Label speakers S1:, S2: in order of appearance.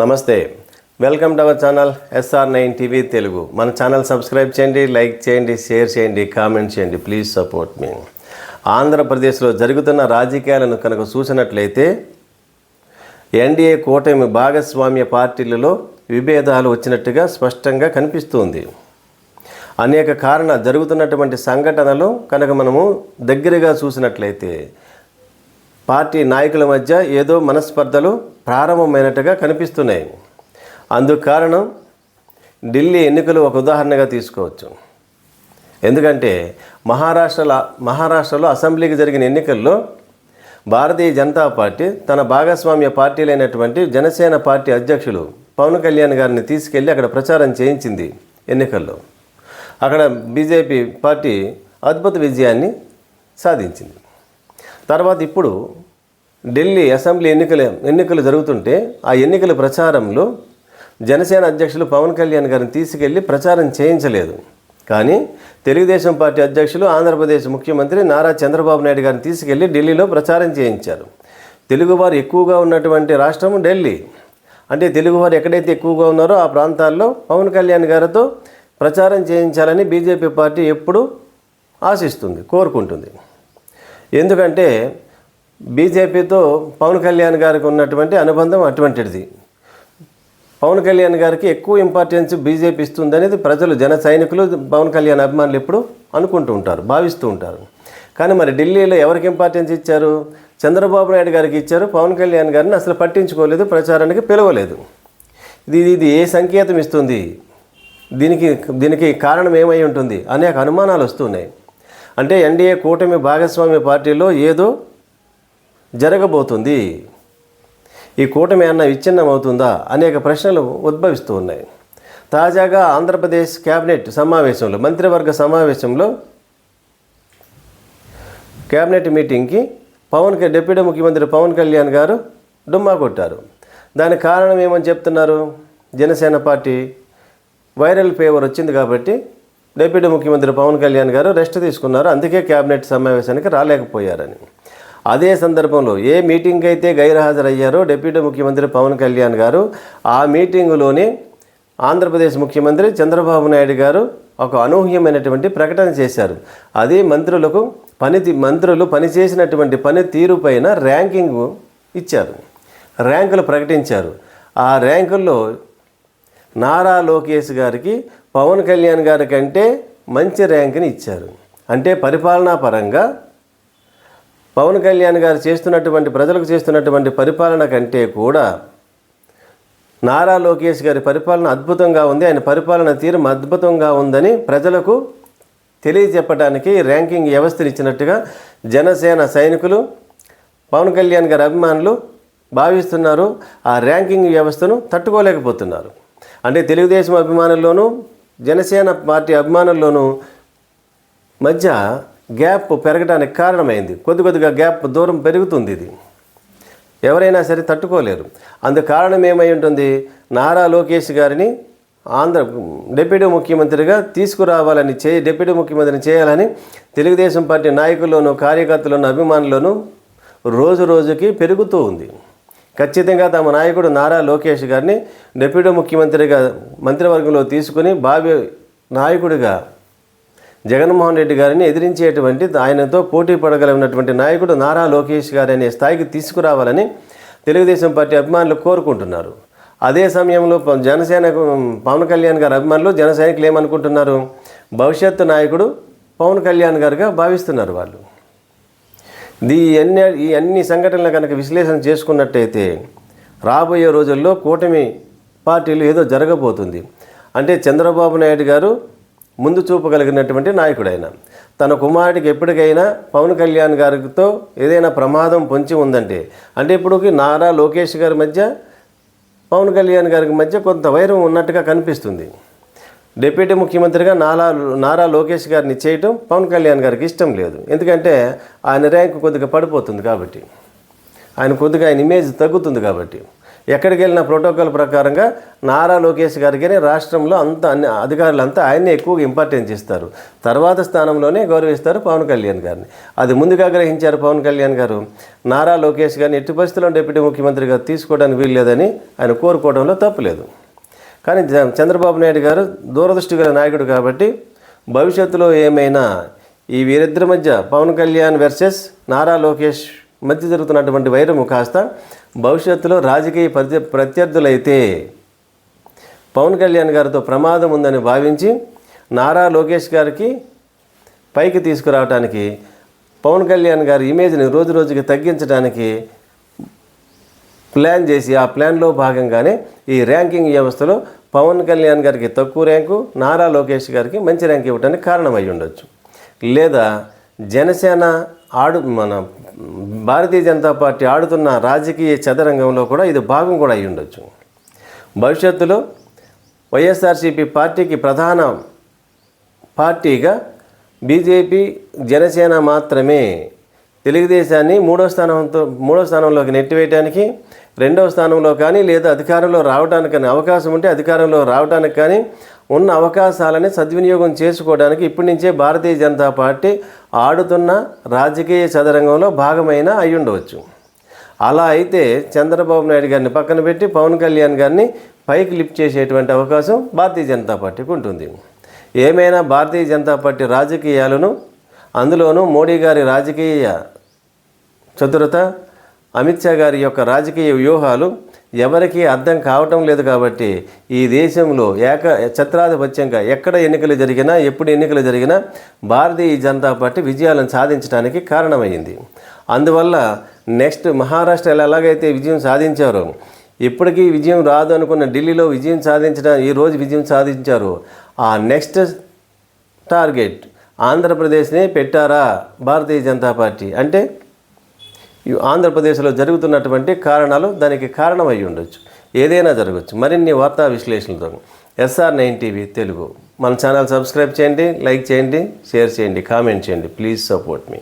S1: నమస్తే. Welcome to our channel SR nine TV Telugu మన channel subscribe చేయండి like చేయండి షేర్ చేయండి కామెంట్ చేయండి. ప్లీజ్ సపోర్ట్ మీ ఆంధ్రప్రదేశ్లో జరుగుతున్న రాజకీయాలను కనుక చూసినట్లయితే ఎన్డీఏ కూటమి భాగస్వామ్య పార్టీలలో విభేదాలు వచ్చినట్టుగా స్పష్టంగా కనిపిస్తుంది. అనేక కారణ జరుగుతున్నటువంటి సంఘటనలు కనుక మనము దగ్గరగా చూసినట్లయితే పార్టీ నాయకుల మధ్య ఏదో మనస్పర్ధలు ప్రారంభమైనట్టుగా కనిపిస్తున్నాయి. అందుకు కారణం ఢిల్లీ ఎన్నికలు ఒక ఉదాహరణగా తీసుకోవచ్చు. ఎందుకంటే మహారాష్ట్రలో మహారాష్ట్రలో అసెంబ్లీకి జరిగిన ఎన్నికల్లో భారతీయ జనతా పార్టీ తన భాగస్వామ్య పార్టీలైనటువంటి జనసేన పార్టీ అధ్యక్షులు పవన్ కళ్యాణ్ గారిని తీసుకెళ్ళి అక్కడ ప్రచారం చేయించింది ఎన్నికల్లో. అక్కడ బీజేపీ పార్టీ అద్భుత విజయాన్ని సాధించింది. తర్వాత ఇప్పుడు ఢిల్లీ అసెంబ్లీ ఎన్నికలు ఎన్నికలు జరుగుతుంటే ఆ ఎన్నికల ప్రచారంలో జనసేన అధ్యక్షులు పవన్ కళ్యాణ్ గారిని తీసుకెళ్ళి ప్రచారం చేయించలేదు. కానీ తెలుగుదేశం పార్టీ అధ్యక్షులు ఆంధ్రప్రదేశ్ ముఖ్యమంత్రి నారా చంద్రబాబు నాయుడు గారిని తీసుకెళ్ళి ఢిల్లీలో ప్రచారం చేయించారు. తెలుగువారు ఎక్కువగా ఉన్నటువంటి రాష్ట్రం ఢిల్లీ. అంటే తెలుగువారు ఎక్కడైతే ఎక్కువగా ఉన్నారో ఆ ప్రాంతాల్లో పవన్ కళ్యాణ్ గారితో ప్రచారం చేయించాలని బీజేపీ పార్టీ ఎప్పుడు ఆశిస్తుంది కోరుకుంటుంది. ఎందుకంటే బీజేపీతో పవన్ కళ్యాణ్ గారికి ఉన్నటువంటి అనుబంధం అటువంటిది. పవన్ కళ్యాణ్ గారికి ఎక్కువ ఇంపార్టెన్స్ బీజేపీ ఇస్తుంది అనేది ప్రజలు జన సైనికులు పవన్ కళ్యాణ్ అభిమానులు ఎప్పుడు అనుకుంటూ ఉంటారు భావిస్తూ ఉంటారు. కానీ మరి ఢిల్లీలో ఎవరికి ఇంపార్టెన్స్ ఇచ్చారు? చంద్రబాబు నాయుడు గారికి ఇచ్చారు పవన్ కళ్యాణ్ గారిని అసలు పట్టించుకోలేదు ప్రచారానికి పిలవలేదు. ఇది ఇది ఏ సంకేతం ఇస్తుంది? దీనికి దీనికి కారణం ఏమై ఉంటుంది? అనేక అనుమానాలు వస్తున్నాయి అంటే ఎన్డీఏ కూటమి భాగస్వామ్య పార్టీలో ఏదో జరగబోతుంది. ఈ కూటమి అన్న విచ్ఛిన్నం అవుతుందా అనేక ప్రశ్నలు ఉద్భవిస్తూ ఉన్నాయి. తాజాగా ఆంధ్రప్రదేశ్ కేబినెట్ సమావేశంలో మంత్రివర్గ సమావేశంలో కేబినెట్ మీటింగ్కి పవన్ డిప్యూటీ ముఖ్యమంత్రి పవన్ కళ్యాణ్ గారు డుమ్మా కొట్టారు. దానికి కారణం ఏమని చెప్తున్నారు? జనసేన పార్టీ వైరల్ ఫీవర్ వచ్చింది కాబట్టి డిప్యూటీ ముఖ్యమంత్రి పవన్ కళ్యాణ్ గారు రెస్ట్ తీసుకున్నారు. అందుకే కేబినెట్ సమావేశానికి రాలేకపోయారని. అదే సందర్భంలో ఏ మీటింగ్ అయితే గైర్హాజరయ్యారో డిప్యూటీ ముఖ్యమంత్రి పవన్ కళ్యాణ్ గారు ఆ మీటింగులోనే ఆంధ్రప్రదేశ్ ముఖ్యమంత్రి చంద్రబాబు నాయుడు గారు ఒక అనూహ్యమైనటువంటి ప్రకటన చేశారు. అది మంత్రులకు పని మంత్రులు పనిచేసినటువంటి పని తీరు పైన ర్యాంకింగ్ ఇచ్చారు. ర్యాంకులు ప్రకటించారు. ఆ ర్యాంకుల్లో నారా లోకేష్ గారికి పవన్ కళ్యాణ్ గారి కంటే మంచి ర్యాంకుని ఇచ్చారు. అంటే పరిపాలనా పరంగా పవన్ కళ్యాణ్ గారు చేస్తున్నటువంటి ప్రజలకు చేస్తున్నటువంటి పరిపాలన కంటే కూడా నారా లోకేష్ గారి పరిపాలన అద్భుతంగా ఉంది. ఆయన పరిపాలన తీరు అద్భుతంగా ఉందని ప్రజలకు తెలియజెప్పడానికి ర్యాంకింగ్ వ్యవస్థను ఇచ్చినట్టుగా జనసేన సైనికులు పవన్ కళ్యాణ్ గారి అభిమానులు భావిస్తున్నారు. ఆ ర్యాంకింగ్ వ్యవస్థను తట్టుకోలేకపోతున్నారు. అంటే తెలుగుదేశం అభిమానుల్లోనూ జనసేన పార్టీ అభిమానుల్లోనూ మధ్య గ్యాప్ పెరగడానికి కారణమైంది. కొద్ది కొద్దిగా గ్యాప్ దూరం పెరుగుతుంది ఇది. ఎవరైనా సరే తట్టుకోలేరు. అందుకు కారణం ఏమై ఉంటుంది? నారా లోకేష్ గారిని ఆంధ్ర డిప్యూటీ ముఖ్యమంత్రిగా తీసుకురావాలని చే డిప్యూటీ ముఖ్యమంత్రిని చేయాలని తెలుగుదేశం పార్టీ నాయకుల్లోనూ కార్యకర్తలను అభిమానుల్లోనూ రోజు రోజుకి పెరుగుతూ ఉంది. ఖచ్చితంగా తమ నాయకుడు నారా లోకేష్ గారిని డిప్యూటీ ముఖ్యమంత్రిగా మంత్రివర్గంలో తీసుకుని భావి నాయకుడిగా జగన్మోహన్ రెడ్డి గారిని ఎదిరించేటువంటి ఆయనతో పోటీ పడగలిగినటువంటి నాయకుడు నారా లోకేష్ గారి అనే స్థాయికి తీసుకురావాలని తెలుగుదేశం పార్టీ అభిమానులు కోరుకుంటున్నారు. అదే సమయంలో ప- జనసేన పవన్ కళ్యాణ్ గారి అభిమానులు జనసైనికులు ఏమనుకుంటున్నారు? భవిష్యత్తు నాయకుడు పవన్ కళ్యాణ్ గారుగా భావిస్తున్నారు వాళ్ళు. దీ అన్ని ఈ అన్ని సంఘటనలు కనుక విశ్లేషణ చేసుకున్నట్టయితే రాబోయే రోజుల్లో కూటమి పార్టీలు ఏదో జరగబోతుంది. అంటే చంద్రబాబు నాయుడు గారు ముందు చూపగలిగినటువంటి నాయకుడు ఆయన తన కుమారుడికి ఎప్పటికైనా పవన్ కళ్యాణ్ గారితో ఏదైనా ప్రమాదం పొంచి ఉందంటే అంటే ఇప్పుడు నారా లోకేష్ గారి మధ్య పవన్ కళ్యాణ్ గారికి మధ్య కొంత వైరం ఉన్నట్టుగా కనిపిస్తుంది. డిప్యూటీ ముఖ్యమంత్రిగా నారా నారా లోకేష్ గారిని చేయటం పవన్ కళ్యాణ్ గారికి ఇష్టం లేదు. ఎందుకంటే ఆయన ర్యాంక్ కొద్దిగా పడిపోతుంది కాబట్టి. ఆయన కొద్దిగా ఆయన ఇమేజ్ తగ్గుతుంది కాబట్టి. ఎక్కడికి వెళ్ళిన ప్రోటోకాల్ ప్రకారంగా నారా లోకేష్ గారికి రాష్ట్రంలో అంత అన్ని అధికారులంతా ఆయన్నే ఎక్కువగా ఇంపార్టెన్స్ ఇస్తారు తర్వాత స్థానంలోనే గౌరవిస్తారు పవన్ కళ్యాణ్ గారిని. అది ముందుగా గ్రహించారు పవన్ కళ్యాణ్ గారు. నారా లోకేష్ గారిని ఎట్టి పరిస్థితుల్లో డిప్యూటీ ముఖ్యమంత్రిగా తీసుకోవడానికి వీల్లేదని ఆయన కోరుకోవడంలో తప్పులేదు కానీ చంద్రబాబు నాయుడు గారు దూరదృష్టి గల నాయకుడు కాబట్టి భవిష్యత్తులో ఏమైనా ఈ వీరిద్దరి మధ్య పవన్ కళ్యాణ్ వర్సెస్ నారా లోకేష్ మధ్య జరుగుతున్నటువంటి వైరము కాస్త భవిష్యత్తులో రాజకీయ ప్రత్య ప్రత్యర్థులైతే పవన్ కళ్యాణ్ గారితో ప్రమాదం ఉందని భావించి నారా లోకేష్ గారికి పైకి తీసుకురావడానికి పవన్ కళ్యాణ్ గారి ఇమేజ్ని రోజు రోజుకి తగ్గించడానికి ప్లాన్ చేసి ఆ ప్లాన్లో భాగంగానే ఈ ర్యాంకింగ్ వ్యవస్థలో పవన్ కళ్యాణ్ గారికి తక్కువ ర్యాంకు నారా లోకేష్ గారికి మంచి ర్యాంక్ ఇవ్వడానికి కారణం ఉండొచ్చు. లేదా జనసేన ఆడు మన భారతీయ జనతా పార్టీ ఆడుతున్న రాజకీయ చదరంగంలో కూడా ఇది భాగం కూడా అయి ఉండొచ్చు. భవిష్యత్తులో వైఎస్ఆర్సీపీ పార్టీకి ప్రధాన పార్టీగా బీజేపీ జనసేన మాత్రమే తెలుగుదేశాన్ని మూడో స్థానంతో మూడో స్థానంలోకి నెట్టివేయడానికి రెండవ స్థానంలో కానీ లేదా అధికారంలో రావడానికి కానీ అవకాశం ఉంటే అధికారంలో రావడానికి కానీ ఉన్న అవకాశాలని సద్వినియోగం చేసుకోవడానికి ఇప్పటి నుంచే భారతీయ జనతా పార్టీ ఆడుతున్న రాజకీయ చదరంగంలో భాగమైన అయి ఉండవచ్చు. అలా అయితే చంద్రబాబు నాయుడు గారిని పక్కన పెట్టి పవన్ కళ్యాణ్ గారిని పైకి లిఫ్ట్ చేసేటువంటి అవకాశం భారతీయ జనతా పార్టీకి ఉంటుంది. ఏమైనా భారతీయ జనతా పార్టీ రాజకీయాలను అందులోనూ మోడీ గారి రాజకీయ చతురత అమిత్ షా గారి యొక్క రాజకీయ వ్యూహాలు ఎవరికీ అర్థం కావటం లేదు కాబట్టి ఈ దేశంలో ఏక ఛత్రాధిపత్యంగా ఎక్కడ ఎన్నికలు జరిగినా ఎప్పుడు ఎన్నికలు జరిగినా భారతీయ జనతా పార్టీ విజయాలను సాధించడానికి కారణమైంది. అందువల్ల నెక్స్ట్ మహారాష్ట్రలో ఎలాగైతే విజయం సాధించారో ఇప్పటికీ విజయం రాదు అనుకున్న ఢిల్లీలో విజయం సాధించడం ఈ రోజు విజయం సాధించారు. ఆ నెక్స్ట్ టార్గెట్ ఆంధ్రప్రదేశ్నే పెట్టారా భారతీయ జనతా పార్టీ? అంటే ఆంధ్రప్రదేశ్లో జరుగుతున్నటువంటి కారణాలు దానికి కారణమై ఉండొచ్చు. ఏదైనా జరగవచ్చు మరిన్ని వార్తా విశ్లేషణలతో ఎస్ఆర్ నైన్ టీవీ తెలుగు. మన ఛానల్ సబ్స్క్రైబ్ చేయండి లైక్ చేయండి షేర్ చేయండి కామెంట్ చేయండి. Please support me.